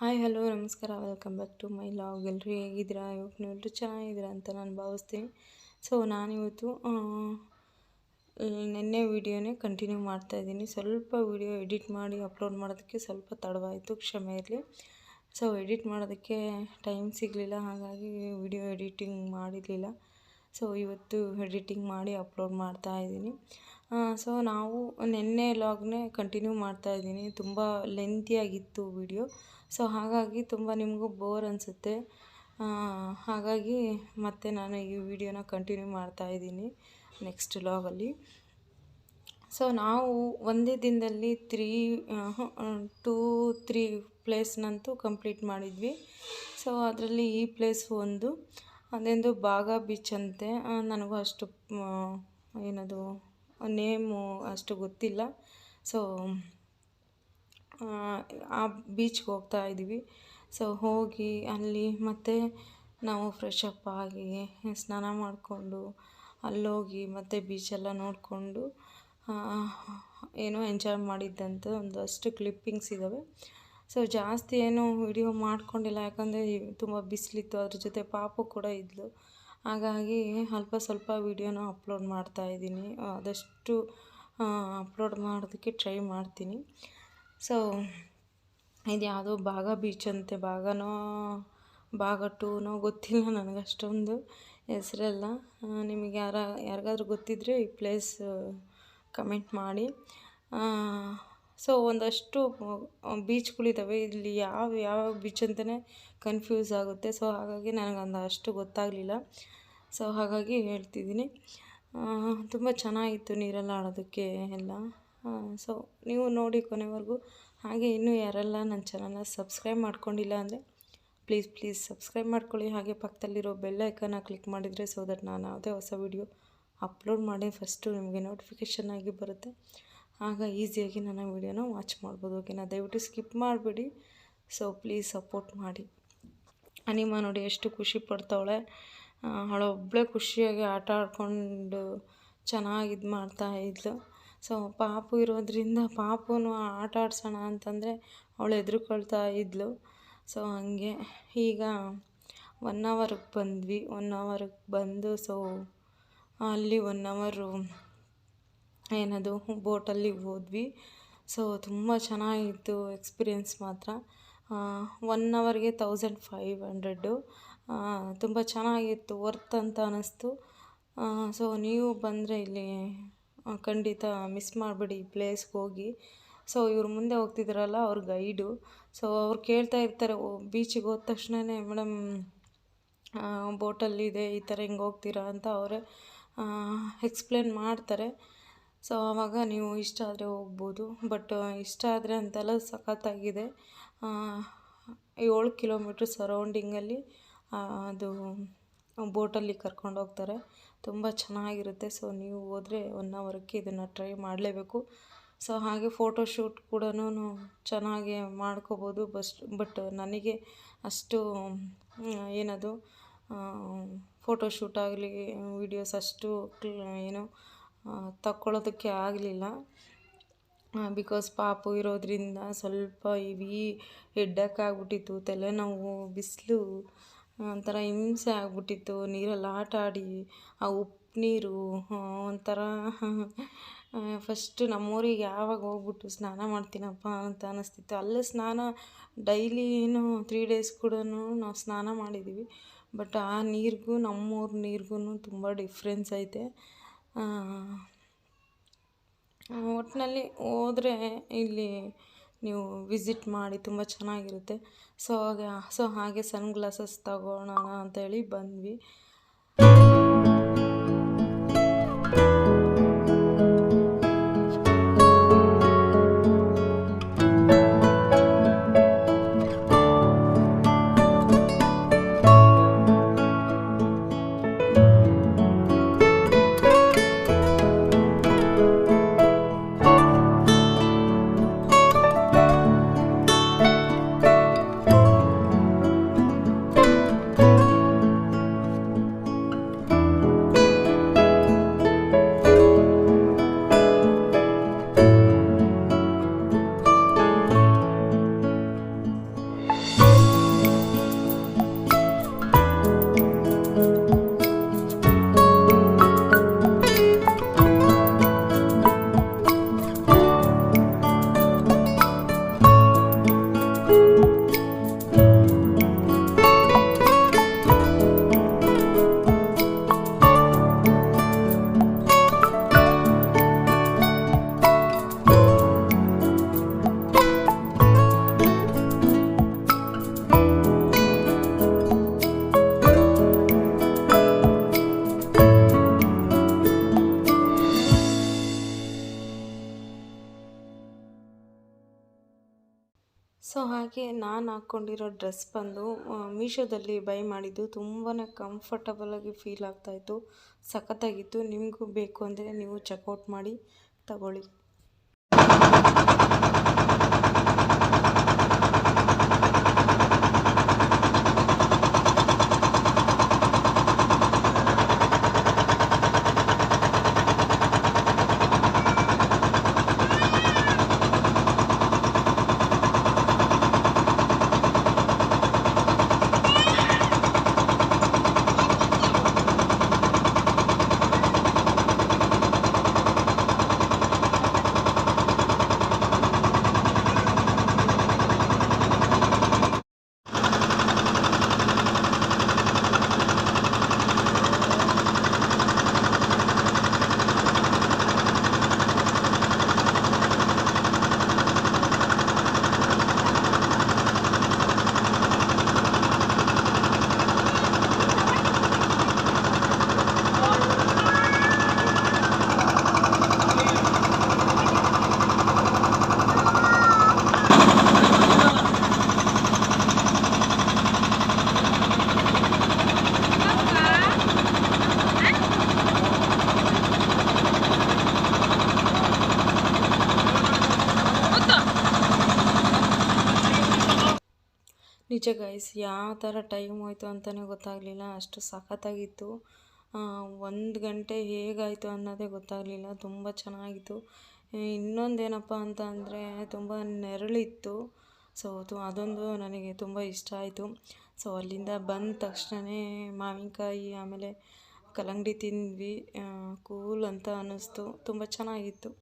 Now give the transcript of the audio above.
Hi, hello, ನಮಸ್ಕಾರ. Welcome back to my vlog. ಎಲ್ಲರೂ ಹೇಗಿದ್ದೀರಾ? ಇವಾಗ ನೀವೆಲ್ಲರೂ ಚೆನ್ನಾಗಿದ್ದೀರಾ ಅಂತ ನಾನು ಭಾವಿಸ್ತೀನಿ. ಸೊ, ನಾನಿವತ್ತು ನಿನ್ನೆ ವೀಡಿಯೋನೇ ಕಂಟಿನ್ಯೂ ಮಾಡ್ತಾಯಿದ್ದೀನಿ ಸ್ವಲ್ಪ ವೀಡಿಯೋ ಎಡಿಟ್ ಮಾಡಿ ಅಪ್ಲೋಡ್ ಮಾಡೋದಕ್ಕೆ ಸ್ವಲ್ಪ ತಡವಾಯಿತು, ಕ್ಷಮೆ ಇರಲಿ. ಸೊ, ಎಡಿಟ್ ಮಾಡೋದಕ್ಕೆ ಟೈಮ್ ಸಿಗಲಿಲ್ಲ, ಹಾಗಾಗಿ ವಿಡಿಯೋ ಎಡಿಟಿಂಗ್ ಮಾಡಿರಲಿಲ್ಲ. ಸೊ ಇವತ್ತು ಎಡಿಟಿಂಗ್ ಮಾಡಿ ಅಪ್ಲೋಡ್ ಮಾಡ್ತಾ ಇದ್ದೀನಿ. ಸೊ ನಾವು ನಿನ್ನೆ ಲಾಗ್ನೇ ಕಂಟಿನ್ಯೂ ಮಾಡ್ತಾ ಇದ್ದೀನಿ. ತುಂಬ ಲೆಂತಿಯಾಗಿತ್ತು ವಿಡಿಯೋ. ಸೊ ಹಾಗಾಗಿ ತುಂಬ ನಿಮಗೂ ಬೋರ್ ಅನಿಸುತ್ತೆ. ಹಾಗಾಗಿ ಮತ್ತೆ ನಾನು ಈ ವಿಡಿಯೋನ ಕಂಟಿನ್ಯೂ ಮಾಡ್ತಾ ಇದ್ದೀನಿ ನೆಕ್ಸ್ಟ್ ಲಾಗಲ್ಲಿ ಸೊ ನಾವು ಒಂದೇ ದಿನದಲ್ಲಿ ತ್ರೀ ಟೂ ತ್ರೀ ಪ್ಲೇಸ್ನಂತೂ ಕಂಪ್ಲೀಟ್ ಮಾಡಿದ್ವಿ. ಸೊ ಅದರಲ್ಲಿ ಈ ಪ್ಲೇಸ್ ಒಂದು ಅದೊಂದು ಬಾಗ ಬೀಚ್ ಅಂತೆ ನನಗೂ ಅಷ್ಟು ಏನದು, ನೇಮು ಅಷ್ಟು ಗೊತ್ತಿಲ್ಲ. ಸೊ ಆ ಬೀಚ್ಗೆ ಹೋಗ್ತಾ ಇದ್ದೀವಿ. ಸೊ ಹೋಗಿ ಅಲ್ಲಿ ಮತ್ತೆ ನಾವು ಫ್ರೆಶ್ ಅಪ್ ಆಗಿ ಸ್ನಾನ ಮಾಡಿಕೊಂಡು ಅಲ್ಲೋಗಿ ಮತ್ತೆ ಬೀಚೆಲ್ಲ ನೋಡಿಕೊಂಡು ಏನೋ ಎಂಜಾಯ್ ಮಾಡಿದ್ದಂಥ ಒಂದಷ್ಟು ಕ್ಲಿಪ್ಪಿಂಗ್ಸ್ ಇದ್ದಾವೆ ಸೊ ಜಾಸ್ತಿ ಏನು ವಿಡಿಯೋ ಮಾಡ್ಕೊಂಡಿಲ್ಲ, ಯಾಕಂದರೆ ತುಂಬ ಬಿಸಿಲಿತ್ತು, ಅದ್ರ ಜೊತೆ ಪಾಪು ಕೂಡ ಇದ್ಲು. ಹಾಗಾಗಿ ಅಲ್ಪ ಸ್ವಲ್ಪ ವಿಡಿಯೋನ ಅಪ್ಲೋಡ್ ಮಾಡ್ತಾ ಇದ್ದೀನಿ. ಆದಷ್ಟು ಅಪ್ಲೋಡ್ ಮಾಡೋದಕ್ಕೆ ಟ್ರೈ ಮಾಡ್ತೀನಿ. ಸೊ ಇದು ಯಾವುದೋ ಭಾಗ ಬೀಚ್ ಅಂತೆ, ಭಾಗನೋ, ಭಾಗ ಟೂನೋ ಗೊತ್ತಿಲ್ಲ ನನಗೆ ಅಷ್ಟೊಂದು ಹೆಸರೆಲ್ಲ. ನಿಮಗೆ ಯಾರ, ಯಾರಿಗಾದ್ರೂ ಗೊತ್ತಿದ್ದರೆ ಈ ಪ್ಲೇಸ್ ಕಮೆಂಟ್ ಮಾಡಿ. ಸೊ ಒಂದಷ್ಟು ಬೀಚ್ಗಳಿದ್ದಾವೆ ಇಲ್ಲಿ ಯಾವ ಯಾವ ಬೀಚ್ ಅಂತಲೇ ಕನ್ಫ್ಯೂಸ್ ಆಗುತ್ತೆ. ಸೊ ಹಾಗಾಗಿ ನನಗೆ ಒಂದು ಅಷ್ಟು ಗೊತ್ತಾಗಲಿಲ್ಲ. ಸೊ ಹಾಗಾಗಿ ಹೇಳ್ತಿದ್ದೀನಿ. ತುಂಬ ಚೆನ್ನಾಗಿತ್ತು ನೀರೆಲ್ಲ ಆಡೋದಕ್ಕೆ ಎಲ್ಲ. ಸೊ ನೀವು ನೋಡಿ ಕೊನೆವರೆಗೂ. ಹಾಗೆ ಇನ್ನೂ ಯಾರೆಲ್ಲ ನನ್ನ ಚಾನಲ್ನ ಸಬ್ಸ್ಕ್ರೈಬ್ ಮಾಡ್ಕೊಂಡಿಲ್ಲ ಅಂದರೆ ಪ್ಲೀಸ್ ಪ್ಲೀಸ್ ಸಬ್ಸ್ಕ್ರೈಬ್ ಮಾಡ್ಕೊಳ್ಳಿ. ಹಾಗೆ ಪಕ್ಕದಲ್ಲಿರೋ ಬೆಲ್ ಐಕನ್ನ ಕ್ಲಿಕ್ ಮಾಡಿದರೆ ಸೊ ದಟ್ ನಾನು ಯಾವುದೇ ಹೊಸ ವಿಡಿಯೋ ಅಪ್ಲೋಡ್ ಮಾಡಿ ಫಸ್ಟು ನಿಮಗೆ ನೋಟಿಫಿಕೇಷನ್ ಆಗಿ ಬರುತ್ತೆ. ಆಗ ಈಸಿಯಾಗಿ ನನ್ನ ವೀಡಿಯೋನ ವಾಚ್ ಮಾಡ್ಬೋದು, ಓಕೆನಾ? ದಯವಿಟ್ಟು ಸ್ಕಿಪ್ ಮಾಡಿಬಿಡಿ. ಸೊ ಪ್ಲೀಸ್ ಸಪೋರ್ಟ್ ಮಾಡಿ. ಅನಿಮ ನೋಡಿ ಎಷ್ಟು ಖುಷಿ ಪಡ್ತಾವಳೆ. ಅವಳೊಬ್ಬಳೇ ಖುಷಿಯಾಗಿ ಆಟ ಆಡ್ಕೊಂಡು ಚೆನ್ನಾಗಿ ಇದು ಮಾಡ್ತಾ ಇದ್ಲು. ಸೊ ಪಾಪು ಇರೋದ್ರಿಂದ ಪಾಪುನು ಆಟ ಆಡ್ಸೋಣ ಅಂತಂದರೆ ಅವಳು ಎದುರುಕೊಳ್ತಾ ಇದ್ಲು. ಸೊ ಹಾಗೆ. ಈಗ ಒನ್ ಅವರ್ಗೆ ಬಂದ್ವಿ. ಒನ್ ಅವರ್ಗೆ ಬಂದು ಸೊ ಅಲ್ಲಿ ಒನ್ ಅವರು ಏನದು, ಬೋಟಲ್ಲಿ ಹೋದ್ವಿ. ಸೊ ತುಂಬ ಚೆನ್ನಾಗಿತ್ತು ಎಕ್ಸ್ಪೀರಿಯೆನ್ಸ್ ಮಾತ್ರ. ಒನ್ ಅವರ್ಗೆ ತೌಸಂಡ್ ಫೈವ್ ಹಂಡ್ರೆಡ್ಡು ತುಂಬ ಚೆನ್ನಾಗಿತ್ತು ವರ್ತ್ ಅಂತ ಅನ್ನಿಸ್ತು ಸೊ ನೀವು ಬಂದರೆ ಇಲ್ಲಿ ಖಂಡಿತ ಮಿಸ್ ಮಾಡಿಬಿಡಿ ಈ ಪ್ಲೇಸ್ಗೆ ಹೋಗಿ. ಸೊ ಇವ್ರು ಮುಂದೆ ಹೋಗ್ತಿದ್ದಾರಲ್ಲ ಅವ್ರ ಗೈಡು ಸೊ ಅವ್ರು ಕೇಳ್ತಾ ಇರ್ತಾರೆ ಬೀಚಿಗೆ ಹೋದ ತಕ್ಷಣವೇ ಮೇಡಮ್ ಬೋಟಲ್ಲಿದೆ ಈ ಥರ ಹಿಂಗೆ ಹೋಗ್ತೀರಾ ಅಂತ ಅವರೇ ಎಕ್ಸ್ಪ್ಲೇನ್ ಮಾಡ್ತಾರೆ. ಸೊ ಆವಾಗ ನೀವು ಇಷ್ಟ ಆದರೆ ಹೋಗ್ಬೋದು. ಬಟ್, ಇಷ್ಟ ಆದರೆ ಅಂತೆಲ್ಲ ಸಖತ್ತಾಗಿದೆ. ಏಳು ಕಿಲೋಮೀಟ್ರ್ ಸರೌಂಡಿಂಗಲ್ಲಿ ಅದು ಬೋಟಲ್ಲಿ ಕರ್ಕೊಂಡು ಹೋಗ್ತಾರೆ. ತುಂಬ ಚೆನ್ನಾಗಿರುತ್ತೆ. ಸೊ, ನೀವು ಹೋದರೆ ಒನ್ ಅವರ್ಗೆ ಇದನ್ನು ಟ್ರೈ ಮಾಡಲೇಬೇಕು. ಸೊ, ಹಾಗೆ ಫೋಟೋಶೂಟ್ ಕೂಡ ಚೆನ್ನಾಗಿ ಮಾಡ್ಕೋಬೋದು. ಬಸ್, ಬಟ್ ನನಗೆ ಅಷ್ಟು ಏನದು ಫೋಟೋಶೂಟ್ ಆಗಲಿ, ವೀಡಿಯೋಸ್ ಅಷ್ಟು ಏನು ತಕ್ಕೊಳ್ಳೋದಕ್ಕೆ ಆಗಲಿಲ್ಲ. ಬಿಕಾಸ್ ಪಾಪು ಇರೋದ್ರಿಂದ ಸ್ವಲ್ಪ ಇವಿ ಹೆಡ್ಡಕ್ ಆಗ್ಬಿಟ್ಟಿತ್ತು, ತಲೆನೋವು, ಬಿಸಿಲು ಒಂಥರ ಹಿಂಸೆ ಆಗ್ಬಿಟ್ಟಿತ್ತು. ನೀರಲ್ಲಿ ಆಟ ಆಡಿ ಆ ಉಪ್ಪು ನೀರು ಒಂಥರ ಫಸ್ಟ್ ನಮ್ಮೂರಿಗೆ ಯಾವಾಗ ಹೋಗ್ಬಿಟ್ಟು ಸ್ನಾನ ಮಾಡ್ತೀನಪ್ಪ ಅಂತ ಅನ್ನಿಸ್ತಿತ್ತು ಅಲ್ಲೇ ಸ್ನಾನ ಡೈಲಿ ಏನು ತ್ರೀ ಡೇಸ್ ಕೂಡ ನಾವು ಸ್ನಾನ ಮಾಡಿದ್ದೀವಿ ಬಟ್ ಆ ನೀರಿಗೂ, ನಮ್ಮೂರ ನೀರಿಗೂ ತುಂಬ ಡಿಫ್ರೆನ್ಸ್ ಐತೆ. ಒಟ್ಟಿನಲ್ಲಿ ಹೋದರೆ ಇಲ್ಲಿ ನೀವು ವಿಸಿಟ್ ಮಾಡಿ ತುಂಬ ಚೆನ್ನಾಗಿರುತ್ತೆ. ಸೊ ಹಾಗೆ ಸೊ ಹಾಗೆ ಸನ್ ಗ್ಲಾಸಸ್ ಅಂತೇಳಿ ಬಂದ್ವಿ. ಹಾಗೆ ನಾನು ಹಾಕ್ಕೊಂಡಿರೋ ಡ್ರೆಸ್ ಬಂದು ಮೀಶೋದಲ್ಲಿ ಬೈ ಮಾಡಿದ್ದು ತುಂಬಾ ಕಂಫರ್ಟಬಲಾಗಿ ಫೀಲ್ ಆಗ್ತಾಯಿತ್ತು. ಸಖತ್ತಾಗಿತ್ತು. ನಿಮಗೂ ಬೇಕು ಅಂದರೆ ನೀವು ಚೆಕ್ಔಟ್ ಮಾಡಿ ತಗೊಳ್ಳಿ. ನಿಜ ಗೈಸ್ ಯಾವ ಥರ ಟೈಮ್ ಹೋಯ್ತು ಅಂತಲೇ ಗೊತ್ತಾಗಲಿಲ್ಲ, ಅಷ್ಟು ಸಖತ್ತಾಗಿತ್ತು. ಒಂದು ಗಂಟೆ ಹೇಗಾಯಿತು ಅನ್ನೋದೇ ಗೊತ್ತಾಗಲಿಲ್ಲ, ತುಂಬ ಚೆನ್ನಾಗಿತ್ತು. ಇನ್ನೊಂದೇನಪ್ಪ ಅಂತ ಅಂದರೆ ತುಂಬ ನೆರಳಿತ್ತು. ಸೊ ಅದು ಅದೊಂದು ನನಗೆ ತುಂಬ ಇಷ್ಟ ಆಯಿತು. ಸೊ ಅಲ್ಲಿಂದ ಬಂದ ತಕ್ಷಣವೇ ಮಾವಿನಕಾಯಿ, ಆಮೇಲೆ ಕಲ್ಲಂಗಡಿ ತಿಂದ್ವಿ. ಕೂಲ್ ಅಂತ ಅನ್ನಿಸ್ತು. ತುಂಬ ಚೆನ್ನಾಗಿತ್ತು.